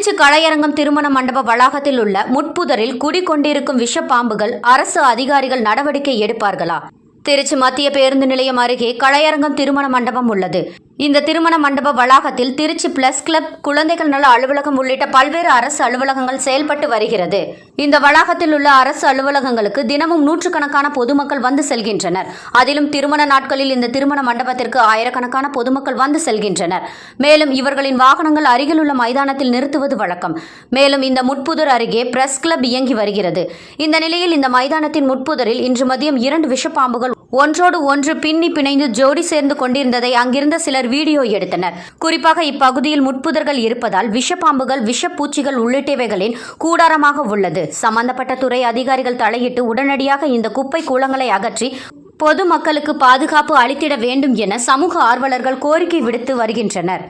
திருச்சி கலையரங்கம் திருமண மண்டப வளாகத்தில் உள்ள முட்புதரில் குடிகொண்டிருக்கும் விஷப்பாம்புகள் அரசு அதிகாரிகள் நடவடிக்கை எடுப்பார்களா? திருச்சி மத்திய பேருந்து நிலையம் அருகே கலையரங்கம் திருமண மண்டபம் உள்ளது. இந்த திருமண மண்டப வளாகத்தில் திருச்சி பிளஸ் கிளப் குழந்தைகள் நல அலுவலகம் உள்ளிட்ட பல்வேறு அரசு அலுவலகங்கள் செயல்பட்டு வருகிறது. இந்த வளாகத்தில் உள்ள அரசு அலுவலகங்களுக்கு தினமும் நூற்றுக்கணக்கான பொதுமக்கள் வந்து செல்கின்றனர். அதிலும் திருமண நாட்களில் இந்த திருமண மண்டபத்திற்கு ஆயிரக்கணக்கான பொதுமக்கள் வந்து செல்கின்றனர். மேலும் இவர்களின் வாகனங்கள் அருகில் உள்ள மைதானத்தில் நிறுத்துவது வழக்கம். மேலும் இந்த முட்புதர் அருகே பிரஸ் கிளப் இயங்கி வருகிறது. இந்த நிலையில் இந்த மைதானத்தின் முட்புதரில் இன்று மதியம் இரண்டு விஷப்பாம்புகள் ஒன்றோடு ஒன்று பின்னி பிணைந்து ஜோடி சேர்ந்து கொண்டிருந்ததை அங்கிருந்த சிலர் வீடியோ எடுத்தனர். குறிப்பாக இப்பகுதியில் முட்புதர்கள் இருப்பதால் விஷப்பாம்புகள் விஷப்பூச்சிகள் உள்ளிட்டவைகளின் கூடாரமாக உள்ளது. சம்பந்தப்பட்ட துறை அதிகாரிகள் தலையிட்டு உடனடியாக இந்த குப்பை கூலங்களை அகற்றி பொதுமக்களுக்கு பாதுகாப்பு அளித்திட வேண்டும் என சமூக ஆர்வலர்கள் கோரிக்கை விடுத்து வருகின்றனர்.